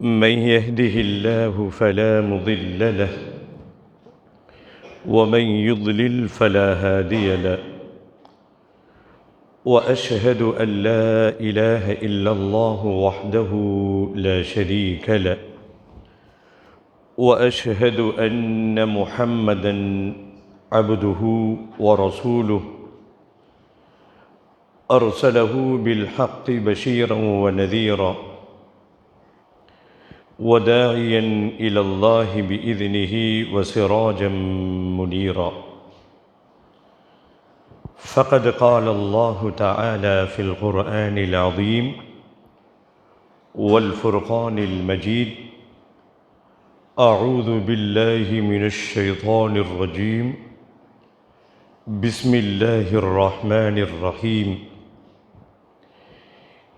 من يهده الله فلا مضل له ومن يضلل فلا هادي له وأشهد أن لا إله إلا الله وحده لا شريك له وأشهد أن محمدا عبده ورسوله. أرسله بالحق بشيرا ونذيرا. وداعيا إلى الله بإذنه وسراجا منيرا. فقد قال الله تعالى في القرآن العظيم والفرقان المجيد أعوذ بالله من الشيطان الرجيم. بسم الله الرحمن الرحيم.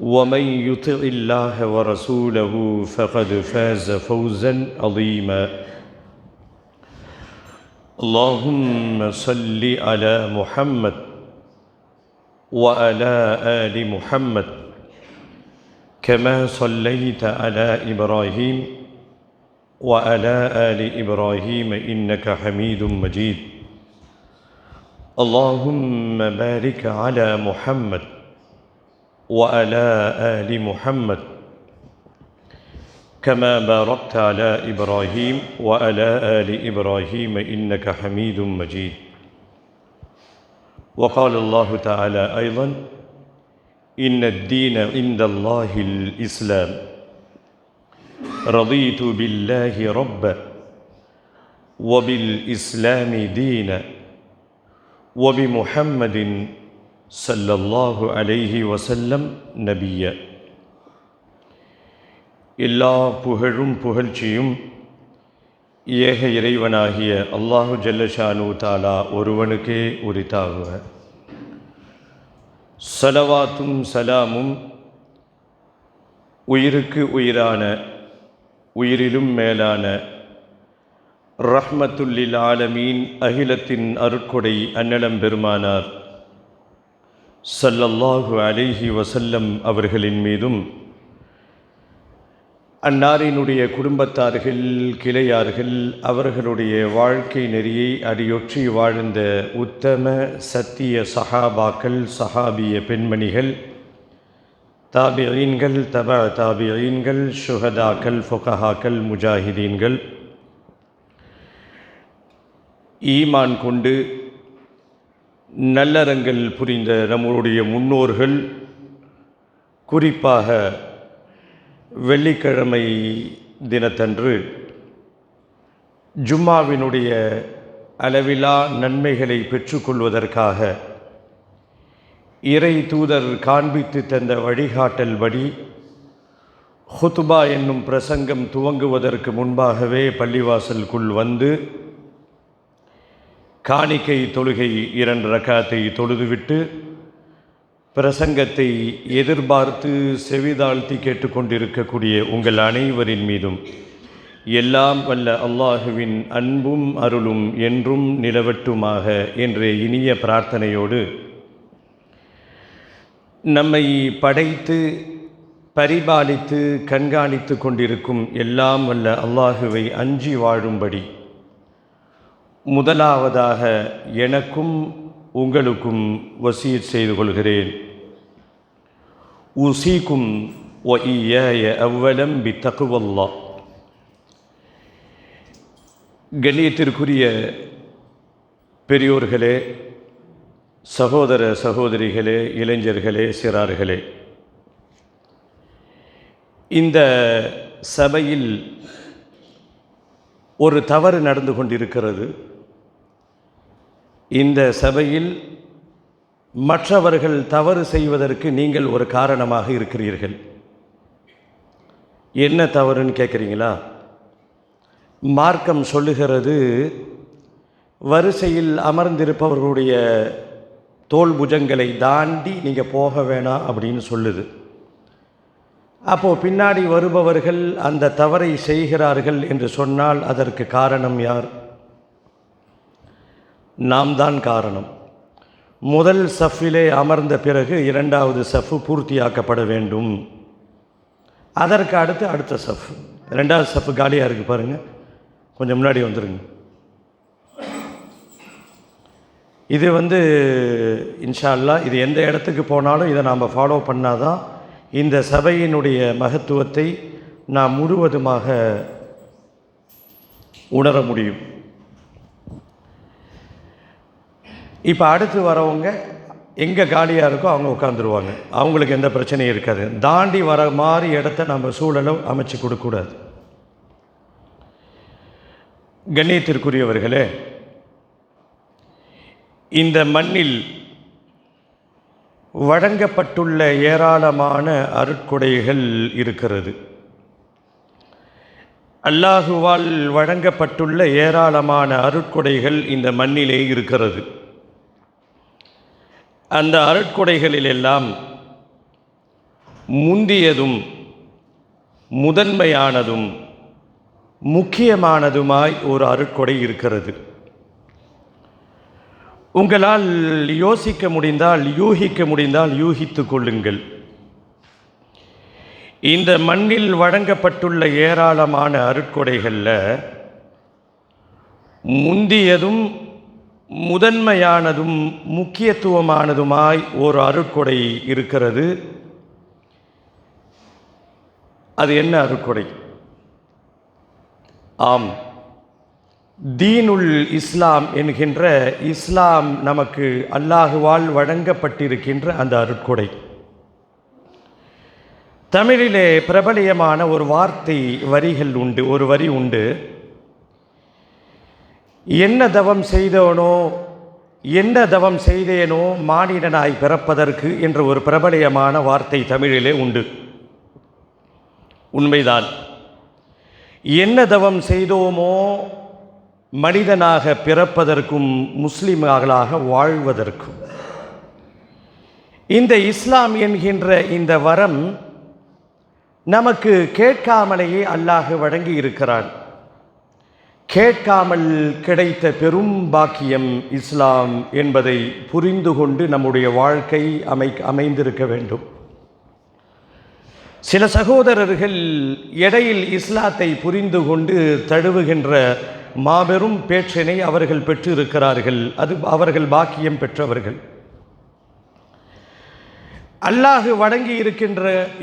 ومن يطع الله ورسوله فقد فاز فوزا عظيما. اللهم صل على محمد وعلى آل محمد كما صليت على إبراهيم وعلى آل إبراهيم إنك حميد مجيد. اللهم بارك على محمد وعلى آل محمد كما باركت على إبراهيم وعلى آل إبراهيم إنك حميد مجيد. وقال الله تعالى أيضا إن الدين عند الله الإسلام. رضيت بالله ربا وبالإسلام دينا وبمحمد صلى الله عليه وسلم نبيا எல்லா புகழும் புகழ்ச்சியும் ஏக இறைவனாகிய அல்லாஹு ஜல்லஷானு தாலா ஒருவனுக்கே உரித்தாகுக சலவாத்தும் சலாமும் உயிருக்கு உயிரான உயிரிலும் மேலான ரஹ்மத்துல்லில் ஆலமீன் அகிலத்தின் அருட்கொடை அன்னலம் பெருமானார் சல்லல்லாஹு அலிஹி வசல்லம் அவர்களின் மீதும் அன்னாரினுடைய குடும்பத்தார்கள் கிளையார்கள் அவர்களுடைய வாழ்க்கை நெறியை அடியொற்றி வாழ்ந்த உத்தம சத்திய சஹாபாக்கள் சஹாபிய பெண்மணிகள் தாபியீன்கள் தப தாபியீன்கள் சுஹதாக்கள் ஃபொகஹாக்கள் முஜாஹிதீன்கள் ஈமான் கொண்டு நல்லறங்கள் புரிந்த நம்மளுடைய முன்னோர்கள் குறிப்பாக வெள்ளிக்கிழமை தினத்தன்று ஜும்மாவினுடைய அளவிலா நன்மைகளை பெற்றுக்கொள்வதற்காக இறை தூதர் காண்பித்து தந்த வழிகாட்டல் படி ஹுத்துபா என்னும் பிரசங்கம் துவங்குவதற்கு முன்பாகவே பள்ளிவாசலுக்குள் வந்து காணிக்கை தொழுகை இரண்டு ரக்காத்தை தொழுதுவிட்டு பிரசங்கத்தை எதிர்பார்த்து செவிதாழ்த்தி கேட்டுக்கொண்டிருக்கக்கூடிய உங்கள் அனைவரின் மீதும் எல்லாம் வல்ல அல்லாஹுவின் அன்பும் அருளும் என்றும் நிலவட்டுமாக என்ற இனிய பிரார்த்தனையோடு நம்மை படைத்து பரிபாலித்து கண்காணித்து கொண்டிருக்கும் எல்லாம் வல்ல அல்லாஹுவை அஞ்சி வாழும்படி முதலாவதாக எனக்கும் உங்களுக்கும் வசீர் செய்து கொள்கிறேன். உசீக்கும் ஒய்யாய அவ்வலம் பி தகுவல்லா கண்ணியத்திற்குரிய பெரியோர்களே சகோதர சகோதரிகளே இளைஞர்களே சிறார்களே இந்த சபையில் ஒரு தவறு நடந்து கொண்டிருக்கிறது. இந்த சபையில் மற்றவர்கள் தவறு செய்வதற்கு நீங்கள் ஒரு காரணமாக இருக்கிறீர்கள். என்ன தவறுன்னு கேட்குறீங்களா மார்க்கம் சொல்லுகிறது வரிசையில் அமர்ந்திருப்பவர்களுடைய தோல் புஜங்களை தாண்டி நீங்கள் போக வேணாம் அப்படின்னு சொல்லுது. அப்போது பின்னாடி வருபவர்கள் அந்த தவறை செய்கிறார்கள் என்று சொன்னால் அதற்கு காரணம் யார்? நாம் தான் காரணம். முதல் சஃபிலே அமர்ந்த பிறகு இரண்டாவது சஃப்பு பூர்த்தியாக்கப்பட வேண்டும். அதற்கு அடுத்து அடுத்த சஃப். ரெண்டாவது சஃப்பு காலியாக இருக்குது பாருங்கள் கொஞ்சம் முன்னாடி வந்துடுங்க இது வந்து இன்ஷா அல்லாஹ் இது எந்த இடத்துக்கு போனாலும் இதை நாம் ஃபாலோ பண்ணாதான் இந்த சபையினுடைய மகத்துவத்தை நாம் முழுவதுமாக உணர முடியும். இப்போ அடுத்து வரவங்க எங்கே காலியாக இருக்கோ அவங்க உட்காந்துருவாங்க அவங்களுக்கு எந்த பிரச்சனையும் இருக்காது. தாண்டி வர மாதிரி இடத்த நம்ம சூழலை அமைச்சு கொடுக்கக்கூடாது. கண்ணியத்திற்குரியவர்களே இந்த மண்ணில் வழங்கப்பட்டுள்ள ஏராளமான அருட்கொடைகள் இருக்கிறது. அல்லாஹுவால் வழங்கப்பட்டுள்ள ஏராளமான அருட்கொடைகள் இந்த மண்ணிலே இருக்கிறது. அந்த அருட்கொடைகளிலெல்லாம் முந்தியதும் முதன்மையானதும் முக்கியமானதுமாய் ஒரு அருட்கொடை இருக்கிறது. உங்களால் யோசிக்க முடிந்தால் யூகிக்க முடிந்தால் யூகித்து கொள்ளுங்கள். இந்த மண்ணில் வழங்கப்பட்டுள்ள ஏராளமான அருட்கொடைகளில் முந்தியதும் முதன்மையானதும் முக்கியத்துவமானதுமாய் ஒரு அருட்கொடை இருக்கிறது. அது என்ன அருட்கொடை? ஆம். தீனுல் இஸ்லாம் என்கின்ற இஸ்லாம் நமக்கு அல்லாஹுவால் வழங்கப்பட்டிருக்கின்ற அந்த அருட்கொடை. தமிழிலே பிரபலியமான ஒரு வார்த்தை வரிகள் உண்டு ஒரு வரி உண்டு. என்ன தவம் செய்தோனோ என்ன தவம் செய்தேனோ மானிடனாய் பிறப்பதற்கு என்ற ஒரு பிரபலயமான வார்த்தை தமிழிலே உண்டு. உண்மைதான். என்ன தவம் செய்தோமோ மனிதனாக பிறப்பதற்கும் முஸ்லிம்களாக வாழ்வதற்கும். இந்த இஸ்லாம் என்கின்ற இந்த வரம் நமக்கு கேட்காமலேயே அல்லாஹ் வழங்கி இருக்கிறான் கேட்காமல் கிடைத்த பெரும் பாக்கியம் இஸ்லாம் என்பதை புரிந்து கொண்டு நம்முடைய வாழ்க்கை அமை அமைந்திருக்க வேண்டும். சில சகோதரர்கள் இடையில் இஸ்லாத்தை புரிந்து கொண்டு தழுவுகின்ற மாபெரும் பேற்றினை அவர்கள் பெற்றிருக்கிறார்கள். அது அவர்கள் பாக்கியம் பெற்றவர்கள். அல்லாஹு வழங்கி இருக்கின்ற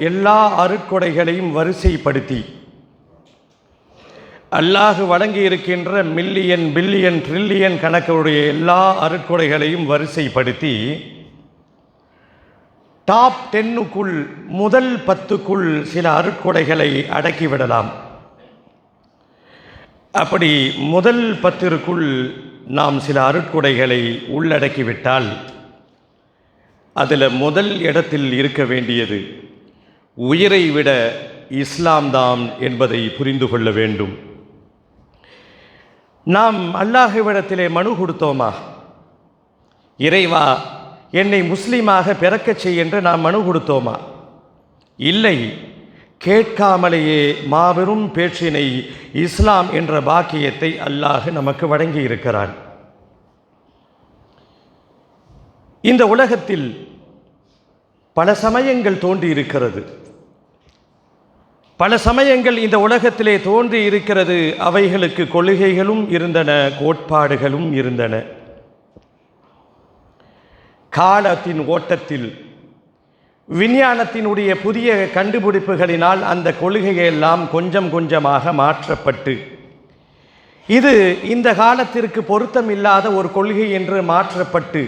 எல்லா அருட்கொடைகளையும் வரிசைப்படுத்தி அல்லாஹு வழங்கி இருக்கின்ற மில்லியன் பில்லியன் ட்ரில்லியன் கணக்குடைய எல்லா அருட்கொடைகளையும் வரிசைப்படுத்தி டாப் டென்னுக்குள் முதல் பத்துக்குள் சில அருட்கொடைகளை அடக்கிவிடலாம் அப்படி முதல் பத்திற்குள் நாம் சில அருட்கொடைகளை உள்ளடக்கிவிட்டால் அதில் முதல் இடத்தில் இருக்க வேண்டியது உயிரை விட இஸ்லாம் தான் என்பதை புரிந்து கொள்ள வேண்டும். நாம் அல்லாஹுவிடத்திலே மனு கொடுத்தோமா? இறைவா என்னை முஸ்லீமாக பிறக்கச் செய் என்று நாம் மனு கொடுத்தோமா? இல்லை. கேட்காமலேயே மாபெரும் பேச்சினை இஸ்லாம் என்ற பாக்கியத்தை அல்லாஹ் நமக்கு வழங்கி இருக்கிறான் இந்த உலகத்தில் பல சமயங்கள் தோன்றியிருக்கிறது. பல சமயங்கள் இந்த உலகத்திலே தோன்றி இருக்கிறது. அவைகளுக்கு கொள்கைகளும் இருந்தன கோட்பாடுகளும் இருந்தன. காலத்தின் ஓட்டத்தில் விஞ்ஞானத்தினுடைய புதிய கண்டுபிடிப்புகளினால் அந்த கொள்கையெல்லாம் கொஞ்சம் கொஞ்சமாக மாற்றப்பட்டு இது இந்த காலத்திற்கு பொருத்தம் இல்லாத ஒரு கொள்கை என்று மாற்றப்பட்டு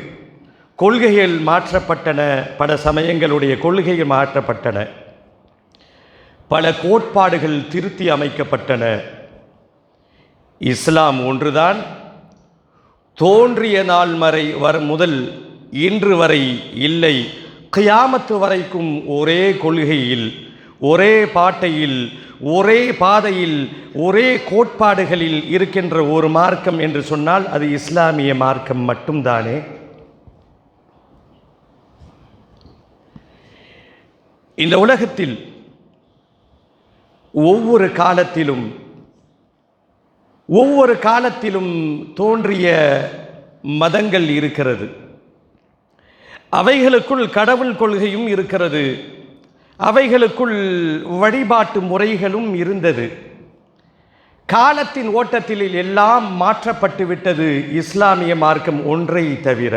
கொள்கைகள் மாற்றப்பட்டன. பல சமயங்களுடைய கொள்கைகள் மாற்றப்பட்டன. பல கோட்பாடுகள் திருத்தி அமைக்கப்பட்டன. இஸ்லாம் ஒன்றுதான். தோன்றிய நாள் வரை வர முதல் இன்று வரை இல்லை. கியாமத்து வரைக்கும் ஒரே கொள்கையில் ஒரே பாட்டையில் ஒரே பாதையில் ஒரே கோட்பாடுகளில் இருக்கின்ற ஒரு மார்க்கம் என்று சொன்னால் அது இஸ்லாமிய மார்க்கம் மட்டும்தானே? இந்த உலகத்தில் ஒவ்வொரு காலத்திலும் ஒவ்வொரு காலத்திலும் தோன்றிய மதங்கள் இருக்கிறது. அவைகளுக்குள் கடவுள் கொள்கையும் இருக்கிறது. அவைகளுக்குள் வழிபாட்டு முறைகளும் இருந்தது. காலத்தின் ஓட்டத்தில் எல்லாம் மாற்றப்பட்டு விட்டது இஸ்லாமிய மார்க்கம் ஒன்றை தவிர.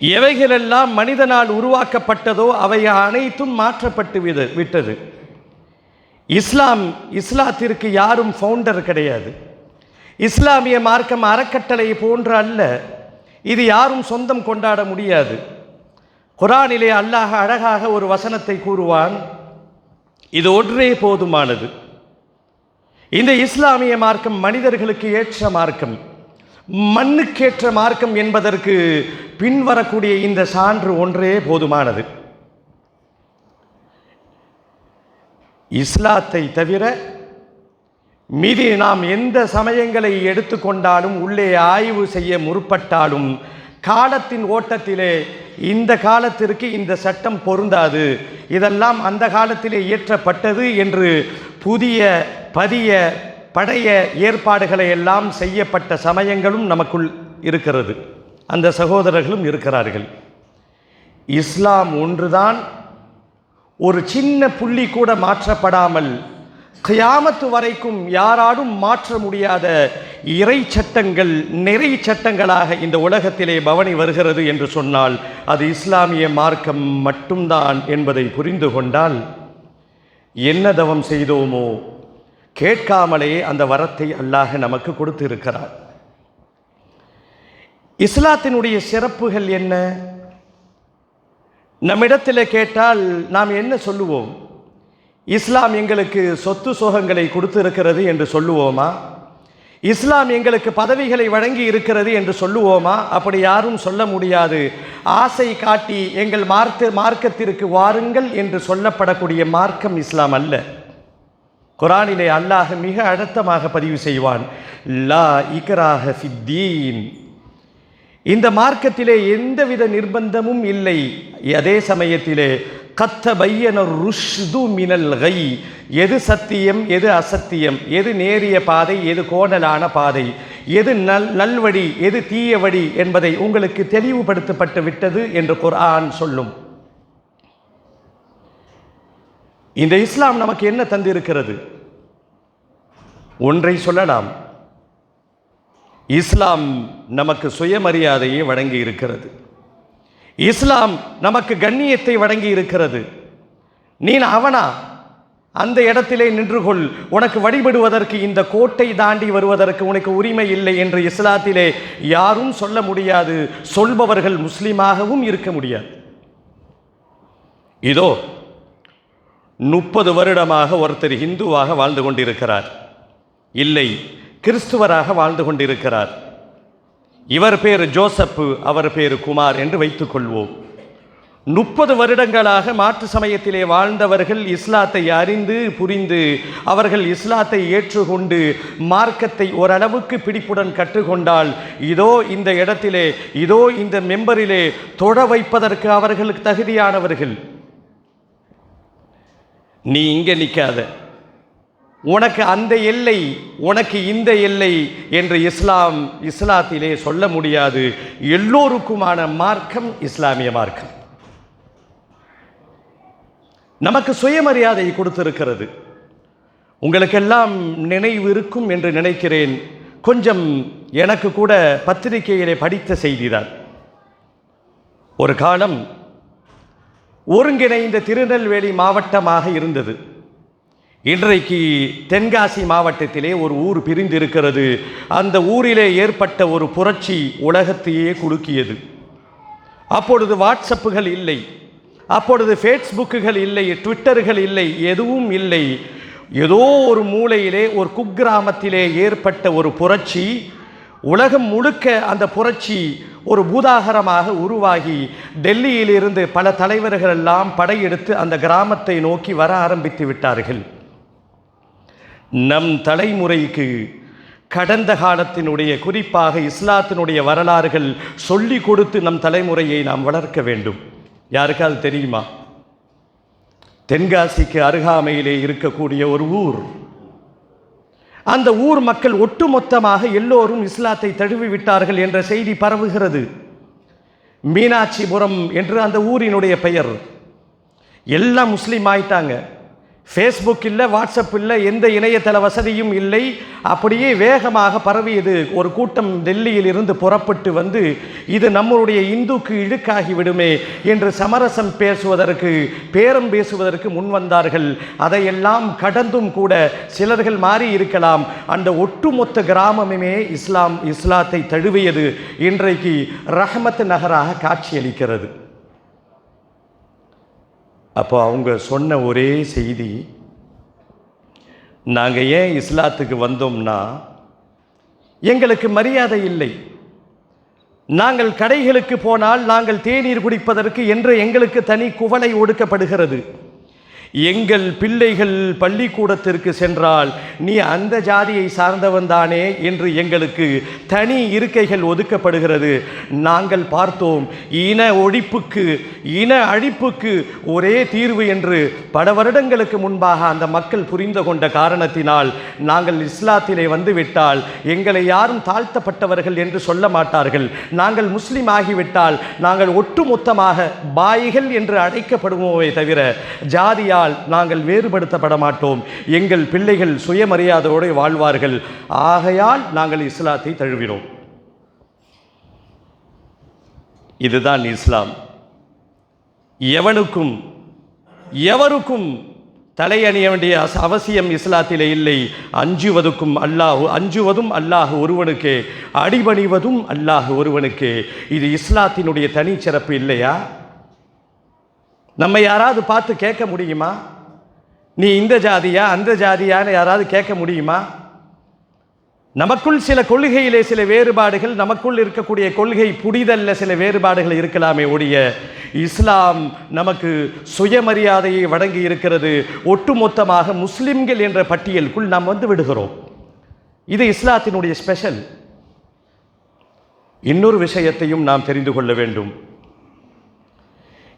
எவைகளெல்லாம் மனிதனால் உருவாக்கப்பட்டதோ அவை அனைத்தும் மாற்றப்பட்டு வித விட்டது. இஸ்லாம் இஸ்லாத்திற்கு யாரும் ஃபவுண்டர் கிடையாது. இஸ்லாமிய மார்க்கம் அறக்கட்டளை போன்ற அல்ல. இது யாரும் சொந்தம் கொண்டாட முடியாது. குரானிலே அல்லாஹ் அழகாக ஒரு வசனத்தை கூறுவான். இது ஒன்றே போதுமானது. இந்த இஸ்லாமிய மார்க்கம் மனிதர்களுக்கு ஏற்ற மார்க்கம். மண்ணுக்கேற்ற மார்க்கம் என்பதற்கு பின்வரக்கூடிய இந்த சான்று ஒன்றே போதுமானது. இஸ்லாத்தை தவிர மீதி நாம் எந்த சமயங்களை எடுத்துக்கொண்டாலும் உள்ளே ஆய்வு செய்ய முற்பட்டாலும் காலத்தின் ஓட்டத்திலே இந்த காலத்திற்கு இந்த சட்டம் பொருந்தாது. இதெல்லாம் அந்த காலத்திலே இயற்றப்பட்டது என்று புதிய பதிய பழைய ஏற்பாடுகளை எல்லாம் செய்யப்பட்ட சமயங்களும் நமக்குள் இருக்கிறது. அந்த சகோதரர்களும் இருக்கிறார்கள். இஸ்லாம் ஒன்றுதான் ஒரு சின்ன புள்ளி கூட மாற்றப்படாமல் கியாமத்து வரைக்கும் யாராலும் மாற்ற முடியாத இறை சட்டங்கள் நிறை சட்டங்களாக இந்த உலகத்திலே பவனி வருகிறது என்று சொன்னால் அது இஸ்லாமிய மார்க்கம் மட்டும்தான் என்பதை புரிந்து கொண்டால் என்ன தவம் செய்தோமோ கேட்காமலே அந்த வரத்தை அல்லாஹ் நமக்கு கொடுத்து இருக்கிறார் இஸ்லாத்தினுடைய சிறப்புகள் என்ன? நம்மிடத்தில் கேட்டால் நாம் என்ன சொல்லுவோம்? இஸ்லாம் எங்களுக்கு சொத்து சோகங்களை கொடுத்திருக்கிறது என்று சொல்லுவோமா? இஸ்லாம் எங்களுக்கு பதவிகளை வழங்கி இருக்கிறது என்று சொல்லுவோமா? அப்படி யாரும் சொல்ல முடியாது. ஆசை காட்டி எங்கள் மார்க்க மார்க்கத்திற்கு வாருங்கள் என்று சொல்லப்படக்கூடிய மார்க்கம் இஸ்லாம் அல்ல. குரானிலே அல்லாஹ் மிக அழுத்தமாக பதிவு செய்வான் லா இக்ராஹ ஃபித்தீன் இந்த மார்க்கத்திலே எந்தவித நிர்பந்தமும் இல்லை. அதே சமயத்திலே கத்த பையன ருஷ்து மினல் கை. எது சத்தியம் எது அசத்தியம் எது நேரிய பாதை எது கோணலான பாதை எது நல் நல்வழி எது தீய வழி என்பதை உங்களுக்கு தெளிவுபடுத்தப்பட்டு விட்டது என்று குர்ஆன் சொல்லும். இந்த இஸ்லாம் நமக்கு என்ன தந்திருக்கிறது? ஒன்றை சொல்லலாம். இஸ்லாம் நமக்கு சுயமரியாதையை வழங்கி இருக்கிறது. இஸ்லாம் நமக்கு கண்ணியத்தை வழங்கி இருக்கிறது. நீ அவனா? அந்த இடத்திலே நின்று கொள் உனக்கு வழிபடுவதற்கு இந்த கோட்டை தாண்டி வருவதற்கு உனக்கு உரிமை இல்லை என்று இஸ்லாத்திலே யாரும் சொல்ல முடியாது. சொல்பவர்கள் முஸ்லீமாகவும் இருக்க முடியாது. இதோ முப்பது வருடமாக ஒருத்தர் ஹிந்துவாக வாழ்ந்து கொண்டிருக்கிறார். இல்லை கிறிஸ்துவராக வாழ்ந்து கொண்டிருக்கிறார். இவர் பேர் ஜோசப்பு அவர் பேர் குமார் என்று வைத்துக்கொள்வோம் முப்பது வருடங்களாக மாற்று சமயத்திலே வாழ்ந்தவர்கள் இஸ்லாத்தை அறிந்து புரிந்து அவர்கள் இஸ்லாத்தை ஏற்றுக்கொண்டு மார்க்கத்தை ஓரளவுக்கு பிடிப்புடன் கற்றுக்கொண்டால் இதோ இந்த இடத்திலே இதோ இந்த மெம்பரிலே தொட வைப்பதற்கு அவர்களுக்கு தகுதியானவர்கள். நீ இங்கே நிற்காத உனக்கு அந்த எல்லை உனக்கு இந்த எல்லை என்று இஸ்லாம் இஸ்லாத்திலே சொல்ல முடியாது. எல்லோருக்குமான மார்க்கம் இஸ்லாமிய மார்க்கம். நமக்கு சுயமரியாதை கொடுத்திருக்கிறது. உங்களுக்கெல்லாம் நினைவு இருக்கும் என்று நினைக்கிறேன். கொஞ்சம் எனக்கு கூட பத்திரிகையிலே படித்த செய்திதான். ஒரு காலம் ஒருங்கிணைந்த திருநெல்வேலி மாவட்டமாக இருந்தது. இன்றைக்கு தென்காசி மாவட்டத்திலே ஒரு ஊர் பிரிந்திருக்கிறது. அந்த ஊரிலே ஏற்பட்ட ஒரு புரட்சி உலகத்தையே குலுக்கியது. அப்பொழுது வாட்ஸ்அப்புகள் இல்லை. அப்பொழுது ஃபேஸ்புக்குகள் இல்லை ட்விட்டர்கள் இல்லை எதுவும் இல்லை. ஏதோ ஒரு மூலையிலே ஒரு குக்கிராமத்திலே ஏற்பட்ட ஒரு புரட்சி. உலகம் முழுக்க அந்த புரட்சி ஒரு பூதாகரமாக உருவாகி டெல்லியிலிருந்து பல தலைவர்கள் எல்லாம் படையெடுத்து அந்த கிராமத்தை நோக்கி வர ஆரம்பித்து விட்டார்கள். நம் தலைமுறைக்கு கடந்த காலத்தினுடைய குறிப்பாக இஸ்லாத்தினுடைய வரலாறுகள் சொல்லி கொடுத்து நம் தலைமுறையை நாம் வளர்க்க வேண்டும். யாருக்காவது தெரியுமா? தென்காசிக்கு அருகாமையிலே இருக்கக்கூடிய ஒரு ஊர். அந்த ஊர் மக்கள் ஒட்டுமொத்தமாக எல்லோரும் இஸ்லாத்தை தழுவி விட்டார்கள் என்ற செய்தி பரவுகிறது. மீனாட்சிபுரம் என்று அந்த ஊரினுடைய பெயர். எல்லாம் முஸ்லீம் ஆயிட்டாங்க. ஃபேஸ்புக் இல்லை வாட்ஸ்அப் இல்லை எந்த இணையதள வசதியும் இல்லை. அப்படியே வேகமாக பரவியது. ஒரு கூட்டம் டெல்லியில் இருந்து புறப்பட்டு வந்து இது நம்மளுடைய இந்துக்கு இழுக்காகி விடுமே என்று சமரசம் பேசுவதற்கு பேரம் பேசுவதற்கு முன் வந்தார்கள். அதையெல்லாம் கடந்தும் கூட சிலர்கள் மாறி இருக்கலாம். அந்த ஒட்டுமொத்த கிராமமுமே இஸ்லாம் இஸ்லாத்தை தழுவியது. இன்றைக்கு ரஹமத் நகராக காட்சியளிக்கிறது. அப்போ அவங்க சொன்ன ஒரே செய்தி நாங்கள் ஏன் இஸ்லாத்துக்கு வந்தோம்னா எங்களுக்கு மரியாதை இல்லை. நாங்கள் கடைகளுக்கு போனால் நாங்கள் தேநீர் குடிப்பதற்கு என்று எங்களுக்கு தனி குவளை ஒடுக்கப்படுகிறது. எங்கள் பிள்ளைகள் பள்ளிக்கூடத்திற்கு சென்றால் நீ அந்த ஜாதியை சார்ந்தவன் தானே என்று எங்களுக்கு தனி இருக்கைகள் ஒதுக்கப்படுகிறது. நாங்கள் பார்த்தோம் இன ஒழிப்புக்கு இன அழிப்புக்கு ஒரே தீர்வு என்று பல வருடங்களுக்கு முன்பாக அந்த மக்கள் புரிந்து கொண்ட காரணத்தினால் நாங்கள் இஸ்லாத்திலே வந்துவிட்டால் எங்களை யாரும் தாழ்த்தப்பட்டவர்கள் என்று சொல்ல மாட்டார்கள். நாங்கள் முஸ்லீம் ஆகிவிட்டால் நாங்கள் ஒட்டுமொத்தமாக பாய்கள் என்று அழைக்கப்படுவோமே தவிர ஜாதியால் நாங்கள் வேறுபடுத்தப்பட மாட்டோம் எங்கள் பிள்ளைகள் சுயமரியாதையோடு வாழ்வார்கள். ஆகையால் நாங்கள் இஸ்லாத்தை தழுவினோம். இதுதான் இஸ்லாம். எவனுக்கும் எவருக்கும் தலை அணிய வேண்டிய அவசியம் இஸ்லாத்திலே இல்லை. அஞ்சுவதுக்கும் அல்லாஹ் அஞ்சுவதும் அல்லாஹ் ஒருவனுக்கே அடிபணிவதும் அல்லாஹ் ஒருவனுக்கே. இது இஸ்லாத்தினுடைய தனிச்சிறப்பு இல்லையா? நம்ம யாராவது பார்த்து கேட்க முடியுமா? நீ இந்த ஜாதியா அந்த ஜாதியான்னு யாராவது கேட்க முடியுமா? நமக்குள் சில கொள்கையிலே சில வேறுபாடுகள் நமக்குள் இருக்கக்கூடிய கொள்கை புரிதல்ல சில வேறுபாடுகள் இருக்கலாமே ஒழிய இஸ்லாம் நமக்கு சுயமரியாதையை வழங்கி இருக்கிறது. ஒட்டுமொத்தமாக முஸ்லிம்கள் என்ற பட்டியலுக்குள் நாம் வந்து விடுகிறோம். இது இஸ்லாத்தினுடைய ஸ்பெஷல். இன்னொரு விஷயத்தையும் நாம் தெரிந்து கொள்ள வேண்டும்.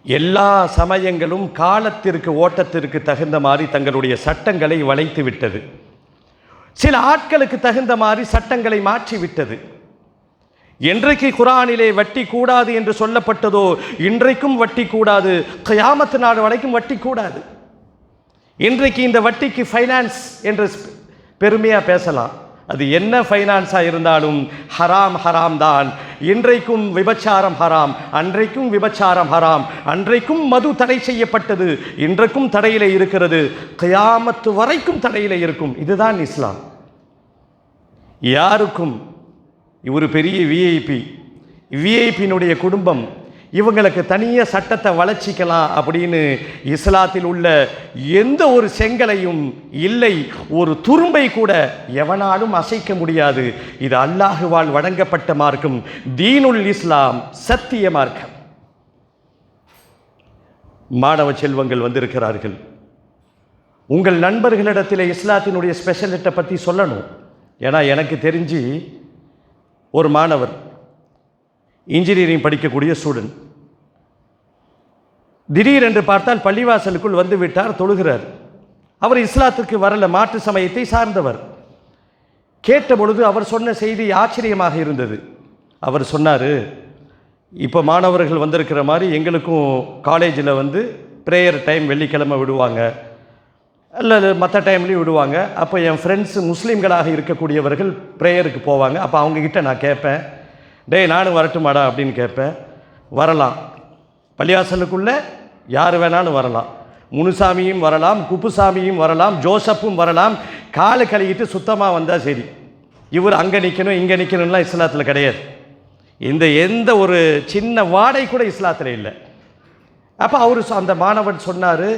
எல்லா சமயங்களும் காலத்திற்கு ஓட்டத்திற்கு தகுந்த மாதிரி தங்களுடைய சட்டங்களை வளைத்து விட்டது. சில ஆட்களுக்கு தகுந்த மாதிரி சட்டங்களை மாற்றி விட்டது. என்றைக்கு குரானிலே வட்டி கூடாது என்று சொல்லப்பட்டதோ இன்றைக்கும் வட்டி கூடாது. கயாமத்து நாடு வரைக்கும் வட்டி கூடாது. இன்றைக்கு இந்த வட்டிக்கு ஃபைனான்ஸ் என்று பெருமையாக பேசலாம். அது என்ன ஃபைனான்ஸாக இருந்தாலும் ஹராம் ஹராம் தான். இன்றைக்கும் விபச்சாரம் ஹராம் அன்றைக்கும் விபச்சாரம் ஹராம் அன்றைக்கும் மது தடை செய்யப்பட்டது இன்றைக்கும் தடையில் இருக்கிறது கயாமத்து வரைக்கும் தடையில் இருக்கும். இதுதான் இஸ்லாம். யாருக்கும் ஒரு பெரிய விஐபி விஐபியினுடைய குடும்பம் இவங்களுக்கு தனியாக சட்டத்தை வளர்ச்சிக்கலாம் அப்படின்னு இஸ்லாத்தில் உள்ள எந்த ஒரு செங்கலையும் இல்லை. ஒரு துரும்பை கூட எவனாலும் அசைக்க முடியாது. இது அல்லாஹுவால் வழங்கப்பட்ட மார்க்கம். தீனுல் இஸ்லாம் சத்திய மார்க்கம். மாணவ செல்வங்கள் வந்திருக்கிறார்கள். உங்கள் நண்பர்களிடத்தில் இஸ்லாத்தினுடைய ஸ்பெஷலிட்டை பற்றி சொல்லணும். ஏன்னா எனக்கு தெரிஞ்சு ஒரு மாணவர் இன்ஜினியரிங் படிக்கக்கூடிய ஸ்டூடெண்ட் திடீரென்று பார்த்தால் பள்ளிவாசலுக்குள் வந்து விட்டார் தொழுகிறார். அவர் இஸ்லாத்துக்கு வரல மாற்று சமயத்தை சார்ந்தவர். கேட்ட பொழுது அவர் சொன்ன செய்தி ஆச்சரியமாக இருந்தது. அவர் சொன்னார் இப்போ மாணவர்கள் வந்திருக்கிற மாதிரி எங்களுக்கும் காலேஜில் வந்து ப்ரேயர் டைம் வெள்ளிக்கிழமை விடுவாங்க. அல்லது மற்ற டைம்லேயும் விடுவாங்க. அப்போ என் ஃப்ரெண்ட்ஸ் முஸ்லீம்களாக இருக்கக்கூடியவர்கள் ப்ரேயருக்கு போவாங்க. அப்போ அவங்கக்கிட்ட நான் கேட்பேன். டேய் நானும் வரட்டுமாடா அப்படின்னு கேட்பேன். வரலாம். பள்ளிவாசலுக்குள்ளே யார் வேணாலும் வரலாம். முனுசாமியும் வரலாம் குப்புசாமியும் வரலாம் ஜோசப்பும் வரலாம். காலை கழுகிட்டு சுத்தமாக வந்தால் சரி. இவர் அங்கே நிற்கணும் இங்கே நிற்கணும்லாம் இஸ்லாத்தில் கிடையாது. இந்த எந்த ஒரு சின்ன வாடை கூட இஸ்லாத்தில் இல்லை. அப்போ அவர் அந்த மாணவன் சொன்னார்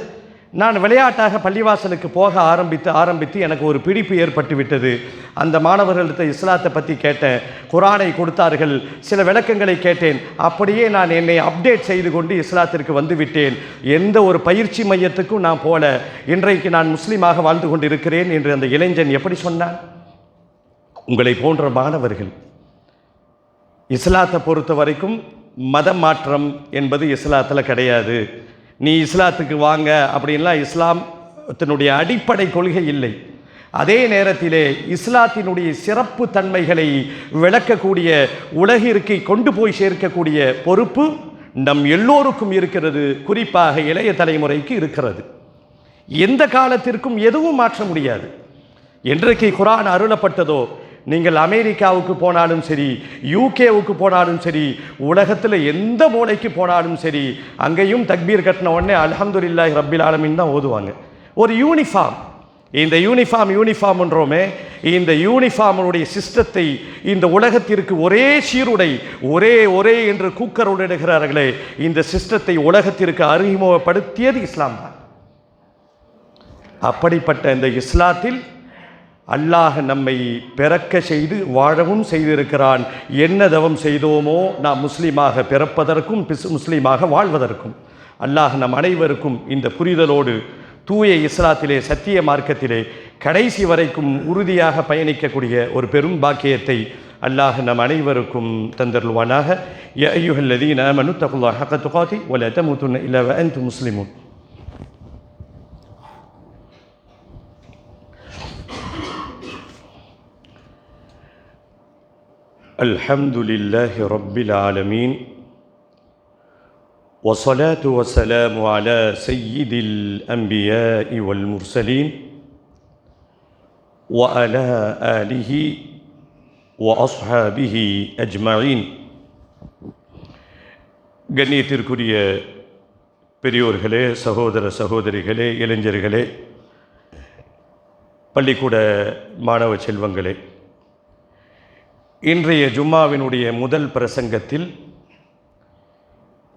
நான் விளையாட்டாக பள்ளிவாசலுக்கு போக ஆரம்பித்து ஆரம்பித்து எனக்கு ஒரு பிடிப்பு ஏற்பட்டு விட்டது. அந்த மாணவர்கள்ட்ட இஸ்லாத்தை பற்றி கேட்டேன். குரானை கொடுத்தார்கள். சில விளக்கங்களை கேட்டேன். அப்படியே நான் என்னை அப்டேட் செய்து கொண்டு இஸ்லாத்திற்கு வந்து விட்டேன். எந்த ஒரு பயிற்சி மையத்துக்கும் நான் போல. இன்றைக்கு நான் முஸ்லீமாக வாழ்ந்து கொண்டிருக்கிறேன் என்று அந்த இளைஞன் எப்படி சொன்னான்? உங்களை போன்ற மாணவர்கள் இஸ்லாத்தை பொறுத்த வரைக்கும் மதம் மாற்றம் என்பது இஸ்லாத்தில் கிடையாது. நீ இஸ்லாத்துக்கு வாங்க அப்படின்லாம் இஸ்லாத்தினுடைய அடிப்படை கொள்கை இல்லை. அதே நேரத்திலே இஸ்லாத்தினுடைய சிறப்பு தன்மைகளை விளக்கக்கூடிய உலகிற்கு கொண்டு போய் சேர்க்கக்கூடிய பொறுப்பு நம் எல்லோருக்கும் இருக்கிறது குறிப்பாக இளைய தலைமுறைக்கு இருக்கிறது. எந்த காலத்திற்கும் எதுவும் மாற்ற முடியாது. என்றைக்கு குரான் அருளப்பட்டதோ நீங்கள் அமெரிக்காவுக்கு போனாலும் சரி யூகேவுக்கு போனாலும் சரி உலகத்தில் எந்த மூளைக்கு போனாலும் சரி அங்கேயும் தக்பீர் கட்டின உடனே அல்ஹம்துலில்லாஹி ரப்பில் ஆலமின் தான் ஓதுவாங்க. ஒரு யூனிஃபார்ம். இந்த யூனிஃபார்ம் யூனிஃபார்ம்ன்றோமே இந்த யூனிஃபார்மனுடைய சிஸ்டத்தை இந்த உலகத்திற்கு ஒரே சீருடை ஒரே ஒரே என்று கூக்கருளிடுகிறார்களே இந்த சிஸ்டத்தை உலகத்திற்கு அறிமுகப்படுத்தியது இஸ்லாம் தான் அப்படிப்பட்ட இந்த இஸ்லாத்தில் அல்லாஹ் நம்மை பிறக்க செய்து வாழவும் செய்திருக்கிறான். என்ன தவம் செய்தோமோ நாம் முஸ்லீமாக பிறப்பதற்கும் பிஸ் முஸ்லீமாக வாழ்வதற்கும். அல்லாஹ் நம் அனைவருக்கும் இந்த புரிதலோடு தூய இஸ்லாத்திலே சத்திய மார்க்கத்திலே கடைசி வரைக்கும் உறுதியாக பயணிக்கக்கூடிய ஒரு பெரும் பாக்கியத்தை அல்லாஹ் நம் அனைவருக்கும் தந்தருள்வானாக. ய ஐயுஹல்லதீன ஆமனு ஹக்க துகாதி வல தமுத்துன்ன இல்ல الحمد لله رب العالمين والصلاة والسلام على سيد الأنبياء والمرسلين وعلى آله وأصحابه أجمعين கண்ணியத்திற்குரிய பெரியோர்களே சகோதர சகோதரிகளே இளைஞர்களே பள்ளிக்கூட மாணவ செல்வங்களே இன்றைய ஜும்மாவினுடைய முதல் பிரசங்கத்தில்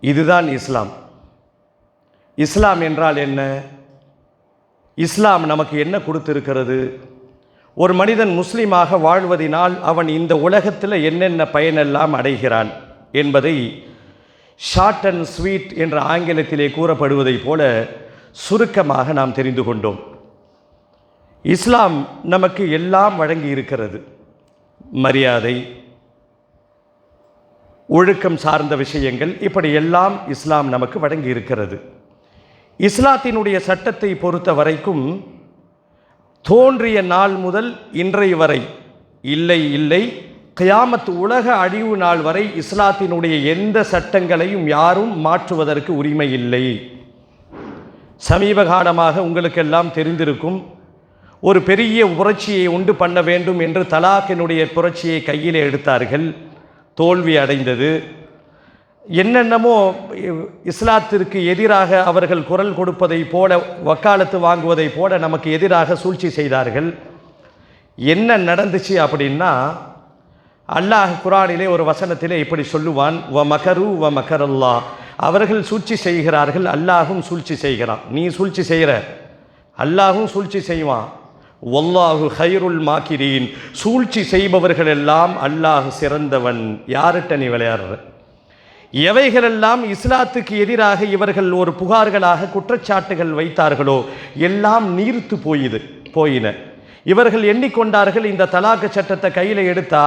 இதுதான் இஸ்லாம். இஸ்லாம் என்றால் என்ன? இஸ்லாம் நமக்கு என்ன கொடுத்திருக்கிறது? ஒரு மனிதன் முஸ்லீமாக வாழ்வதினால் அவன் இந்த உலகத்தில் என்னென்ன பயனெல்லாம் அடைகிறான் என்பதை ஷார்ட் அண்ட் ஸ்வீட் என்ற ஆங்கிலத்திலே கூறப்படுவதைப் போல சுருக்கமாக நாம் தெரிந்து கொண்டோம். இஸ்லாம் நமக்கு எல்லாம் வழங்கி இருக்கிறது மரியாதை ஒழுக்கம் சார்ந்த விஷயங்கள் இப்படி எல்லாம் இஸ்லாம் நமக்கு வழங்கி இருக்கிறது. இஸ்லாத்தினுடைய சட்டத்தை பொறுத்த வரைக்கும் தோன்றிய நாள் முதல் இன்றைய வரை இல்லை இல்லை. கியாமத் உலக அழிவு நாள் வரை இஸ்லாத்தினுடைய எந்த சட்டங்களையும் யாரும் மாற்றுவதற்கு உரிமை இல்லை. சமீப காலமாக உங்களுக்கெல்லாம் தெரிந்திருக்கும் ஒரு பெரிய புரட்சியை உண்டு பண்ண வேண்டும் என்று தலாக்கினுடைய புரட்சியை கையிலே எடுத்தார்கள். தோல்வி அடைந்தது. என்னென்னமோ இஸ்லாத்திற்கு எதிராக அவர்கள் குரல் கொடுப்பதை போல வக்காலத்து வாங்குவதை போல நமக்கு எதிராக சூழ்ச்சி செய்தார்கள். என்ன நடந்துச்சு அப்படின்னா அல்லாஹ் குரானிலே ஒரு வசனத்திலே இப்படி சொல்லுவான் வ மகரு வ மகரல்லா. அவர்கள் சூழ்ச்சி செய்கிறார்கள் அல்லாஹும் சூழ்ச்சி செய்கிறான். நீ சூழ்ச்சி செய்கிற அல்லாஹும் சூழ்ச்சி செய்வான். ஒல்லாஹு ஹைருல் மாக்கிரீன். சூழ்ச்சி செய்பவர்கள் எல்லாம் அல்லாஹ் சிறந்தவன். யார்கிட்ட நீ விளையாடுற? எவைகளெல்லாம் இஸ்லாத்துக்கு எதிராக இவர்கள் ஒரு புகார்களாக குற்றச்சாட்டுகள் வைத்தார்களோ எல்லாம் நீர்த்து போயிது போயின. இவர்கள் எண்ணிக்கொண்டார்கள் இந்த தலாக்கு சட்டத்தை கையில் எடுத்தா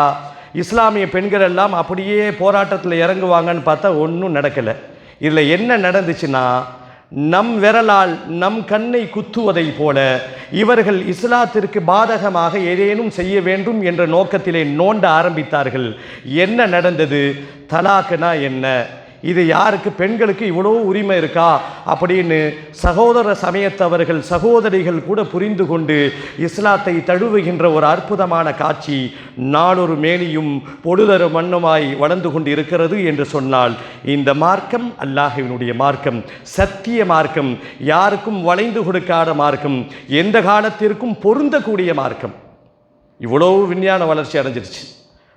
இஸ்லாமிய பெண்கள் எல்லாம் அப்படியே போராட்டத்தில் இறங்குவாங்கன்னு பார்த்தா ஒன்றும் நடக்கலை. இதில் என்ன நடந்துச்சுன்னா நம் விரலால் நம் கண்ணை குத்துவதை போல இவர்கள் இஸ்லாத்திற்கு பாதகமாக ஏதேனும் செய்ய வேண்டும் என்ற நோக்கத்திலே நோண்ட ஆரம்பித்தார்கள். என்ன நடந்தது? தலாக்குனா என்ன? இது யாருக்கு பெண்களுக்கு இவ்வளோ உரிமை இருக்கா அப்படின்னு சகோதர சமயத்தவர்கள் சகோதரிகள் கூட புரிந்து கொண்டு இஸ்லாத்தை தழுவுகின்ற ஒரு அற்புதமான காட்சி நாளொரு மேனியும் பொழுதரு மண்ணுமாய் வளர்ந்து கொண்டு இருக்கிறது என்று சொன்னால் இந்த மார்க்கம் அல்லாஹினுடைய மார்க்கம் சத்திய மார்க்கம் யாருக்கும் வளைந்து கொடுக்காத மார்க்கம் எந்த காலத்திற்கும் பொருந்தக்கூடிய மார்க்கம். இவ்வளோ விஞ்ஞான வளர்ச்சி அடைஞ்சிருச்சு.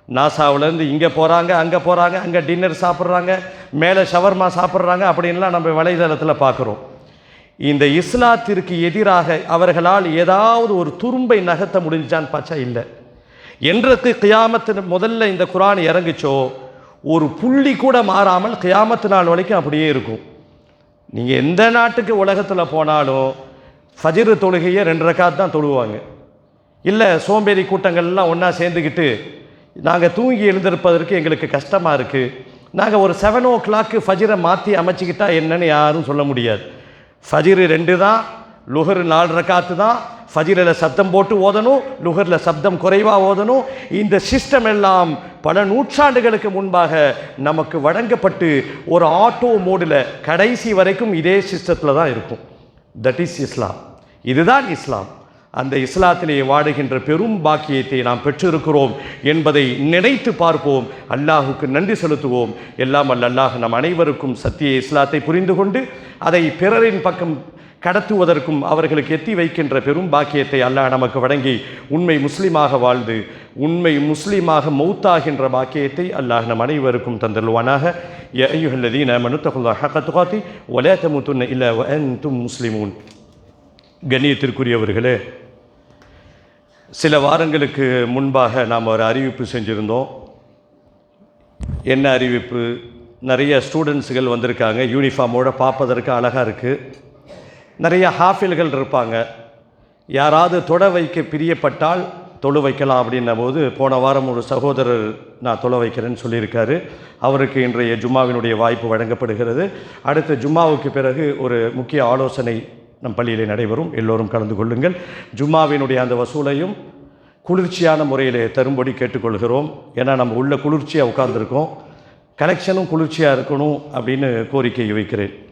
நாசாவிலேருந்து இங்கே போகிறாங்க அங்கே போகிறாங்க அங்கே டின்னர் சாப்பிட்றாங்க மேலே ஷவர்மா சாப்பிட்றாங்க அப்படின்லாம் நம்ம வலைதளத்தில் பார்க்குறோம். இந்த இஸ்லாத்திற்கு எதிராக அவர்களால் ஏதாவது ஒரு துரும்பை நகர்த்த முடிஞ்சான்னு பார்த்தா இல்லை. என்றது கியாமத்து முதல்ல இந்த குரான் இறங்குச்சோ ஒரு புள்ளி கூட மாறாமல் கியாமத்து நாள் வரைக்கும் அப்படியே இருக்கும். நீங்கள் எந்த நாட்டுக்கு உலகத்தில் போனாலும் ஃபஜிரு தொழுகையை ரெண்டு ரக்காத் தான் தொழுவாங்க. இல்லை சோம்பேறி கூட்டங்கள்லாம் ஒன்றா சேர்ந்துக்கிட்டு நாங்கள் தூங்கி எழுந்திருப்பதற்கு எங்களுக்கு கஷ்டமாக இருக்குது நாங்கள் ஒரு செவன் ஓ கிளாக்கு ஃபஜிரை மாற்றி அமைச்சிக்கிட்டா என்னன்னு யாரும் சொல்ல முடியாது. ஃபஜிரு ரெண்டு தான் லுகர் நாலு ரக்காத்து தான். ஃபஜிரில் சப்தம் போட்டு ஓதணும் லுகரில் சப்தம் குறைவாக ஓதணும். இந்த சிஸ்டம் எல்லாம் பல நூற்றாண்டுகளுக்கு முன்பாக நமக்கு வழங்கப்பட்டு ஒரு ஆட்டோ மோடில் கடைசி வரைக்கும் இதே சிஸ்டத்தில் தான் இருக்கும். தட் இஸ் இஸ்லாம் இதுதான் இஸ்லாம் அந்த இஸ்லாத்திலே வாடுகின்ற பெரும் பாக்கியத்தை நாம் பெற்றிருக்கிறோம் என்பதை நினைத்து பார்ப்போம். அல்லாஹுக்கு நன்றி செலுத்துவோம். எல்லாம் அல்ல அல்லாஹ் நம் அனைவருக்கும் சத்திய இஸ்லாத்தை புரிந்து கொண்டு அதை பிறரின் பக்கம் கடத்துவதற்கும் அவர்களுக்கு எத்தி வைக்கின்ற பெரும் பாக்கியத்தை அல்லாஹ் நமக்கு வழங்கி உண்மை முஸ்லீமாக வாழ்ந்து உண்மை முஸ்லீமாக மௌத்தாகின்ற பாக்கியத்தை அல்லாஹ் நம் அனைவருக்கும் தந்தல்வானாக ஐயுஹல்லதீன மனுத்தகுல்லா ஹக்கத்துகாத்தி ஒலே தமுத்துன்ன இல்ல முஸ்லிமூன். கண்ணியத்திற்குரியவர்களே சில வாரங்களுக்கு முன்பாக நாம் ஒரு அறிவிப்பு செஞ்சுருந்தோம். என்ன அறிவிப்பு? நிறைய ஸ்டூடெண்ட்ஸுகள் வந்திருக்காங்க யூனிஃபார்மோடு பார்ப்பதற்கு அழகாக இருக்குது நிறைய ஹாஃபில்கள் இருப்பாங்க. யாராவது தொட வைக்க பிரியப்பட்டால் தொழு வைக்கலாம் அப்படின்ன போது போன வாரம் ஒரு சகோதரர் நான் தொலை வைக்கிறேன்னு சொல்லியிருக்காரு. அவருக்கு இன்றைய ஜும்மாவினுடைய வாய்ப்பு வழங்கப்படுகிறது. அடுத்த ஜும்மாவுக்கு பிறகு ஒரு முக்கிய ஆலோசனை நம் பள்ளியிலே நடைபெறும். எல்லோரும் கலந்து கொள்ளுங்கள். ஜும்மாவினுடைய அந்த வசூலையும் குளிர்ச்சியான முறையில் தரும்படி கேட்டுக்கொள்கிறோம். ஏன்னா நம்ம உள்ள குளிர்ச்சியாக உட்கார்ந்துருக்கோம். கலெக்ஷனும் குளிர்ச்சியாக இருக்கணும் அப்படின்னு கோரிக்கை வைக்கிறேன்.